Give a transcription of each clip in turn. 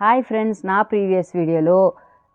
Hi friends నా previous వీడియోలో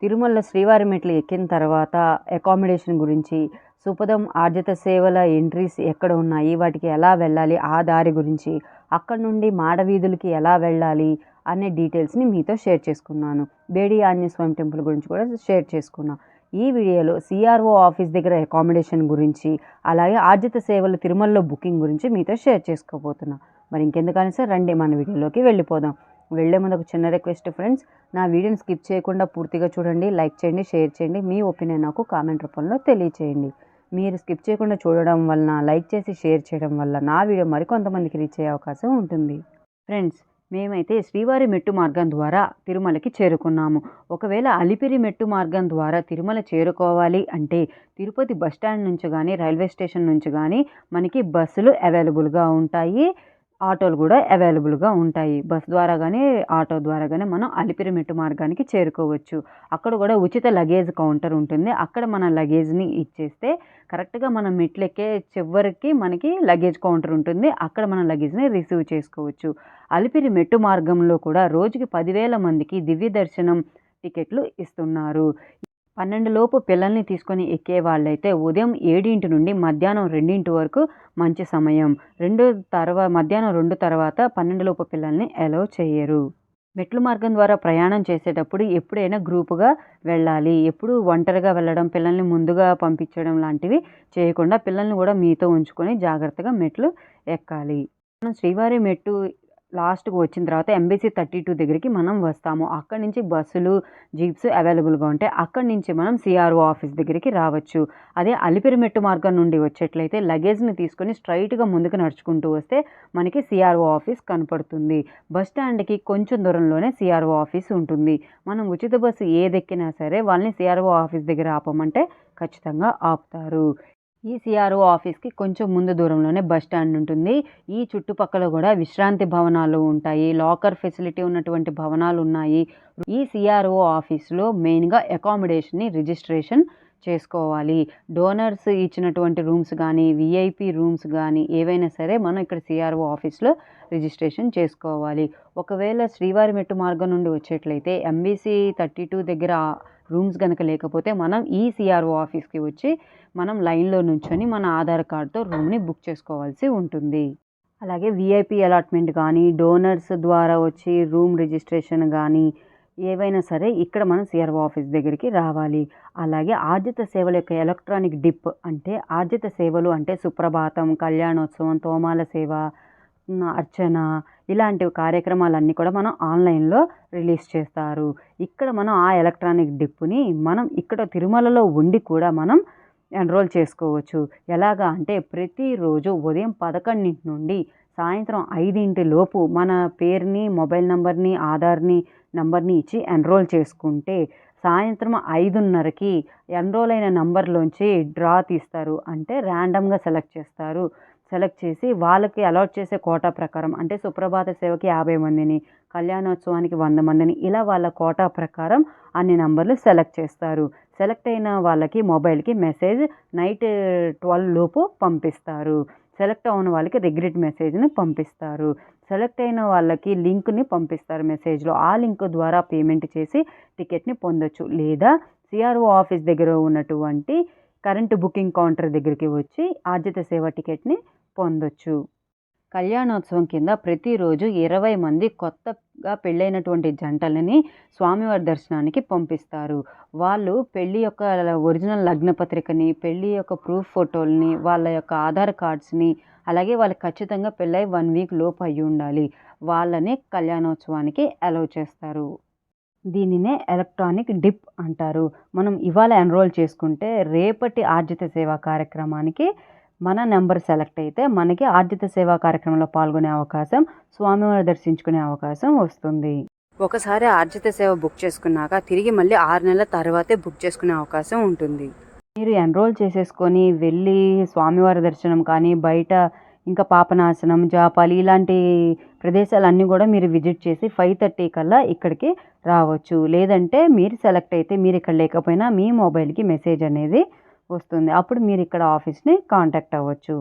తిరుమలలో శ్రీవారి మెట్లు ఎక్కిన తర్వాత అకామిడేషన్ గురించి సుపదం ఆర్జిత సేవల ఎంట్రీస్ ఎక్కడ ఉన్నాయి వాటికి ఎలా వెళ్ళాలి ఆ దారి గురించి అక్కడ నుండి మాడవీధులకి ఎలా వెళ్ళాలి అనే డీటెయిల్స్ని మీతో షేర్ చేసుకున్నాను. బేడి ఆంజనేయస్వామి టెంపుల్ గురించి కూడా షేర్ చేసుకున్నాను ఈ వీడియోలో సిఆర్ఓ ఆఫీస్ దగ్గర అకామిడేషన్ గురించి అలాగే ఆర్జిత సేవలు తిరుమలలో బుకింగ్ గురించి మీతో షేర్ చేసుకోబోతున్నా. మరి ఇంకెందుకని సార్ రండి మన వీడియోలోకి వెళ్ళిపోదాం. వెళ్ళే ముందు ఒక చిన్న రిక్వెస్ట్ ఫ్రెండ్స్ నా వీడియోని స్కిప్ చేయకుండా పూర్తిగా చూడండి లైక్ చేయండి షేర్ చేయండి. మీ ఒపీనియన్ నాకు కామెంట్ రూపంలో తెలియచేయండి. మీరు స్కిప్ చేయకుండా చూడడం వలన లైక్ చేసి షేర్ చేయడం వల్ల నా వీడియో మరికొంతమందికి రీచ్ అయ్యే అవకాశం ఉంటుంది. ఫ్రెండ్స్ మేమైతే శ్రీవారి మెట్టు మార్గం ద్వారా తిరుమలకి చేరుకున్నాము. ఒకవేళ అలిపిరి మెట్టు మార్గం ద్వారా తిరుమల చేరుకోవాలి అంటే తిరుపతి బస్ స్టాండ్ నుంచి కానీ రైల్వే స్టేషన్ నుంచి కానీ మనకి బస్సులు అవైలబుల్గా ఉంటాయి. ఆటోలు కూడా అవైలబుల్గా ఉంటాయి. బస్ ద్వారా కానీ ఆటో ద్వారా కానీ మనం అలిపిరి మెట్టు మార్గానికి చేరుకోవచ్చు. అక్కడ కూడా ఉచిత లగేజ్ కౌంటర్ ఉంటుంది. అక్కడ మన లగేజ్ని ఇచ్చేస్తే కరెక్ట్గా మనం మెట్లెక్కే చివరికి మనకి లగేజ్ కౌంటర్ ఉంటుంది. అక్కడ మన లగేజ్ని రిసీవ్ చేసుకోవచ్చు. అలిపిరి మెట్టు మార్గంలో కూడా రోజుకి పదివేల మందికి దివ్య దర్శనం టికెట్లు ఇస్తున్నారు. పన్నెండు లోపు పిల్లల్ని తీసుకొని ఎక్కే వాళ్ళైతే ఉదయం ఏడింటి నుండి మధ్యాహ్నం రెండింటి వరకు మంచి సమయం. రెండు తర్వాత మధ్యాహ్నం రెండు తర్వాత పన్నెండు లోపు పిల్లల్ని అలౌ చేయరు. మెట్లు మార్గం ద్వారా ప్రయాణం చేసేటప్పుడు ఎప్పుడైనా గ్రూపుగా వెళ్ళాలి. ఎప్పుడు ఒంటరిగా వెళ్ళడం పిల్లల్ని ముందుగా పంపించడం లాంటివి చేయకుండా పిల్లల్ని కూడా మీతో ఉంచుకొని జాగ్రత్తగా మెట్లు ఎక్కాలి. మనం శ్రీవారి మెట్టు లాస్ట్కి వచ్చిన తర్వాత ఎంబీసీ థర్టీ టూ దగ్గరికి మనం వస్తాము. అక్కడి నుంచి బస్సులు జీప్స్ అవైలబుల్గా ఉంటాయి అక్కడి నుంచి మనం సిఆర్ఓ ఆఫీస్ దగ్గరికి రావచ్చు. అదే అలిపిరిమెట్టు మార్గం నుండి వచ్చేట్లయితే లగేజ్ని తీసుకొని స్ట్రైట్గా ముందుకు నడుచుకుంటూ వస్తే మనకి సిఆర్ఓ ఆఫీస్ కనపడుతుంది. బస్ స్టాండ్కి కొంచెం దూరంలోనే సిఆర్ఓ ఆఫీస్ ఉంటుంది. మనం ఉచిత బస్సు ఏదెక్కినా సరే వాళ్ళని సిఆర్ఓ ఆఫీస్ దగ్గర ఆపమంటే ఖచ్చితంగా ఆపుతారు. ఈ సిఆర్ఓ ఆఫీస్కి కొంచెం ముందు దూరంలోనే బస్ స్టాండ్ ఉంటుంది. ఈ చుట్టుపక్కల కూడా విశ్రాంతి భవనాలు ఉంటాయి. లాకర్ ఫెసిలిటీ ఉన్నటువంటి భవనాలు ఉన్నాయి. ఈ సిఆర్ఓ ఆఫీస్లో మెయిన్గా అకామిడేషన్ని రిజిస్ట్రేషన్ చేసుకోవాలి. డోనర్స్ ఇచ్చినటువంటి రూమ్స్ కానీ విఐపి రూమ్స్ కానీ ఏవైనా సరే మనం ఇక్కడ సిఆర్ఓ ఆఫీస్లో రిజిస్ట్రేషన్ చేసుకోవాలి. ఒకవేళ శ్రీవారి మెట్టు మార్గం నుండి వచ్చేట్లయితే ఎంబీసీ థర్టీ టూ దగ్గర రూమ్స్ కనుక లేకపోతే మనం ఈ సిఆర్ఓ ఆఫీస్కి వచ్చి మనం లైన్లో నుంచొని మన ఆధార్ కార్డ్తో రూమ్ని బుక్ చేసుకోవాల్సి ఉంటుంది. అలాగే విఐపి అలాట్మెంట్ కానీ డోనర్స్ ద్వారా వచ్చి రూమ్ రిజిస్ట్రేషన్ కానీ ఏవైనా సరే ఇక్కడ మనం సిఆర్ఓ ఆఫీస్ దగ్గరికి రావాలి. అలాగే ఆర్జిత సేవల యొక్క ఎలక్ట్రానిక్ డిప్ అంటే ఆర్జిత సేవలు అంటే సుప్రభాతం కళ్యాణోత్సవం తోమాల సేవ అర్చన ఇలాంటి కార్యక్రమాలన్నీ కూడా మనం ఆన్లైన్లో రిలీజ్ చేస్తారు. ఇక్కడ మనం ఆ ఎలక్ట్రానిక్ డిప్పుని మనం ఇక్కడ తిరుమలలో ఉండి కూడా మనం ఎన్రోల్ చేసుకోవచ్చు. ఎలాగా అంటే ప్రతిరోజు ఉదయం పదకొండింటి నుండి సాయంత్రం ఐదింటి లోపు మన పేరుని మొబైల్ నెంబర్ని ఆధార్ని నంబర్ని ఇచ్చి ఎన్రోల్ చేసుకుంటే సాయంత్రం ఐదున్నరకి ఎన్రోల్ అయిన నంబర్లోంచి డ్రా తీస్తారు. అంటే ర్యాండమ్గా సెలెక్ట్ చేస్తారు. సెలెక్ట్ చేసి వాళ్ళకి అలాట్ చేసే కోటా ప్రకారం అంటే సుప్రభాత సేవకి యాభై మందిని కళ్యాణోత్సవానికి వంద మందిని ఇలా వాళ్ళ కోటా ప్రకారం అన్ని నంబర్లు సెలెక్ట్ చేస్తారు. సెలెక్ట్ అయిన వాళ్ళకి మొబైల్కి మెసేజ్ నైట్ ట్వెల్వ్ లోపు పంపిస్తారు. సెలెక్ట్ అయిన వాళ్ళకి రిగ్రెట్ మెసేజ్ని పంపిస్తారు. సెలెక్ట్ అయిన వాళ్ళకి లింక్ని పంపిస్తారు మెసేజ్లో. ఆ లింక్ ద్వారా పేమెంట్ చేసి టికెట్ని పొందొచ్చు. లేదా సిఆర్ఓ ఆఫీస్ దగ్గర ఉన్నటువంటి కరెంటు బుకింగ్ కౌంటర్ దగ్గరికి వచ్చి ఆర్జిత సేవ టికెట్ని పొందొచ్చు. కళ్యాణోత్సవం కింద ప్రతిరోజు ఇరవై మంది కొత్తగా పెళ్ళైనటువంటి జంటలని స్వామివారి దర్శనానికి పంపిస్తారు. వాళ్ళు పెళ్ళి యొక్క ఒరిజినల్ లగ్నపత్రికని పెళ్ళి యొక్క ప్రూఫ్ ఫోటోల్ని వాళ్ళ యొక్క ఆధార్ కార్డ్స్ని అలాగే వాళ్ళు ఖచ్చితంగా పెళ్ళై వన్ వీక్ లోపు అయి ఉండాలి. వాళ్ళని కళ్యాణోత్సవానికి అలౌ చేస్తారు. దీనినే ఎలక్ట్రానిక్ డిప్ అంటారు. మనం ఇవాళ ఎన్రోల్ చేసుకుంటే రేపటి ఆర్జిత సేవా కార్యక్రమానికి మన నెంబర్ సెలెక్ట్ అయితే మనకి ఆర్జిత సేవా కార్యక్రమంలో పాల్గొనే అవకాశం స్వామివారిని దర్శించుకునే అవకాశం వస్తుంది. ఒకసారి ఆర్జిత సేవ బుక్ చేసుకున్నాక తిరిగి మళ్ళీ ఆరు నెలల తర్వాతే బుక్ చేసుకునే అవకాశం ఉంటుంది. మీరు ఎన్రోల్ చేసేసుకొని వెళ్ళి స్వామివారి దర్శనం కానీ బయట ఇంకా పాపనాశనం జాపాలి ఇలాంటి ప్రదేశాలన్నీ కూడా మీరు విజిట్ చేసి ఫైవ్ థర్టీ కల్లా ఇక్కడికి రావచ్చు. లేదంటే మీరు సెలెక్ట్ అయితే మీరు ఇక్కడ లేకపోయినా మీ మొబైల్కి మెసేజ్ అనేది వస్తుంది. అప్పుడు మీరు ఇక్కడ ఆఫీస్ని కాంటాక్ట్ అవ్వచ్చు.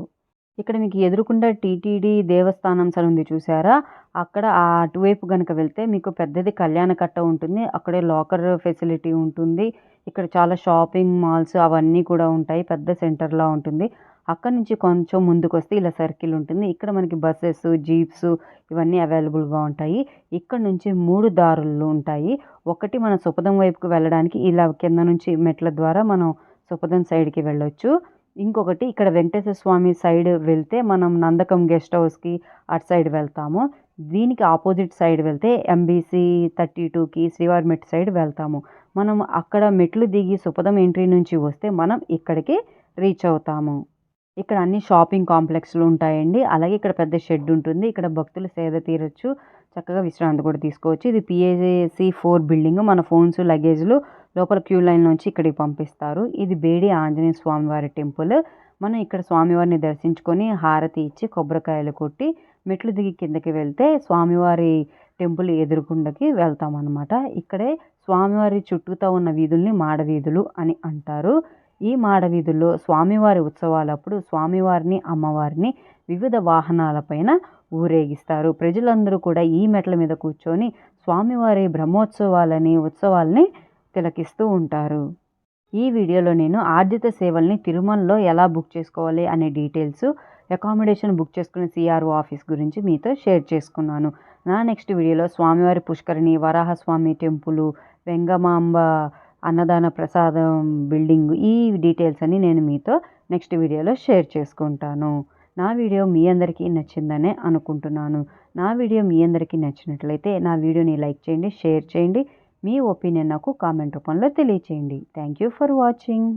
ఇక్కడ మీకు ఎదురుకుండా టీటీడీ దేవస్థానం సార్ ఉంది చూసారా? అక్కడ ఆ అటువైపు కనుక వెళ్తే మీకు పెద్దది కళ్యాణ కట్ట ఉంటుంది. అక్కడే లాకర్ ఫెసిలిటీ ఉంటుంది. ఇక్కడ చాలా షాపింగ్ మాల్స్ అవన్నీ కూడా ఉంటాయి. పెద్ద సెంటర్లా ఉంటుంది. అక్కడ నుంచి కొంచెం ముందుకు వస్తే ఇలా సర్కిల్ ఉంటుంది. ఇక్కడ మనకి బస్సెస్ జీప్స్ ఇవన్నీ అవైలబుల్గా ఉంటాయి. ఇక్కడ నుంచి మూడు దారులు ఉంటాయి. ఒకటి మన సుపదం వైపుకు వెళ్ళడానికి ఇలా కింద నుంచి మెట్ల ద్వారా మనం సుపదం సైడ్కి వెళ్ళొచ్చు. ఇంకొకటి ఇక్కడ వెంకటేశ్వర స్వామి సైడ్ వెళ్తే మనం నందకం గెస్ట్ హౌస్కి అటు సైడ్ వెళ్తాము. దీనికి ఆపోజిట్ సైడ్ వెళ్తే ఎంబీసీ థర్టీ టూకి శ్రీవారిమెట్ సైడ్ వెళ్తాము. మనం అక్కడ మెట్లు దిగి సుపదం ఎంట్రీ నుంచి వస్తే మనం ఇక్కడికి రీచ్ అవుతాము. ఇక్కడ అన్ని షాపింగ్ కాంప్లెక్స్లు ఉంటాయండి. అలాగే ఇక్కడ పెద్ద షెడ్ ఉంటుంది. ఇక్కడ భక్తులు సేద తీరొచ్చు. చక్కగా విశ్రాంతి కూడా తీసుకోవచ్చు. ఇది పిఏసి ఫోర్ బిల్డింగ్ మన ఫోన్స్ లగేజ్లు లోపల క్యూ లైన్ నుంచి ఇక్కడికి పంపిస్తారు. ఇది బేడి ఆంజనేయ స్వామివారి టెంపుల్. మనం ఇక్కడ స్వామివారిని దర్శించుకొని హారతి ఇచ్చి కొబ్బరికాయలు కొట్టి మెట్లు దిగి కిందకి వెళ్తే స్వామివారి టెంపుల్ ఎదురుకుండకి వెళ్తాం అనమాట ఇక్కడే స్వామివారి చుట్టూతో ఉన్న వీధుల్ని మాడవీధులు అని అంటారు. ఈ మాడవీధుల్లో స్వామివారి ఉత్సవాలప్పుడు స్వామివారిని అమ్మవారిని వివిధ వాహనాలపైన ఊరేగిస్తారు. ప్రజలందరూ కూడా ఈ మెట్ల మీద కూర్చొని స్వామివారి బ్రహ్మోత్సవాలని ఉత్సవాల్ని తిలకిస్తూ ఉంటారు. ఈ వీడియోలో నేను ఆర్జిత సేవల్ని తిరుమలలో ఎలా బుక్ చేసుకోవాలి అనే డీటెయిల్స్ అకామిడేషన్ బుక్ చేసుకునే సిఆర్ఓ ఆఫీస్ గురించి మీతో షేర్ చేసుకున్నాను. నా నెక్స్ట్ వీడియోలో స్వామివారి పుష్కరిణి వరాహస్వామి టెంపుల్ వెంగమాంబ అన్నదాన ప్రసాదం బిల్డింగ్ ఈ డీటెయిల్స్ అని నేను మీతో నెక్స్ట్ వీడియోలో షేర్ చేసుకుంటాను. నా వీడియో మీ అందరికీ నచ్చిందనే అనుకుంటున్నాను. నా వీడియో మీ అందరికీ నచ్చినట్లయితే నా వీడియోని లైక్ చేయండి షేర్ చేయండి మీ ఒపీనియన్ నాకు కామెంట్ రూపంలో తెలియచేయండి. Thank you for watching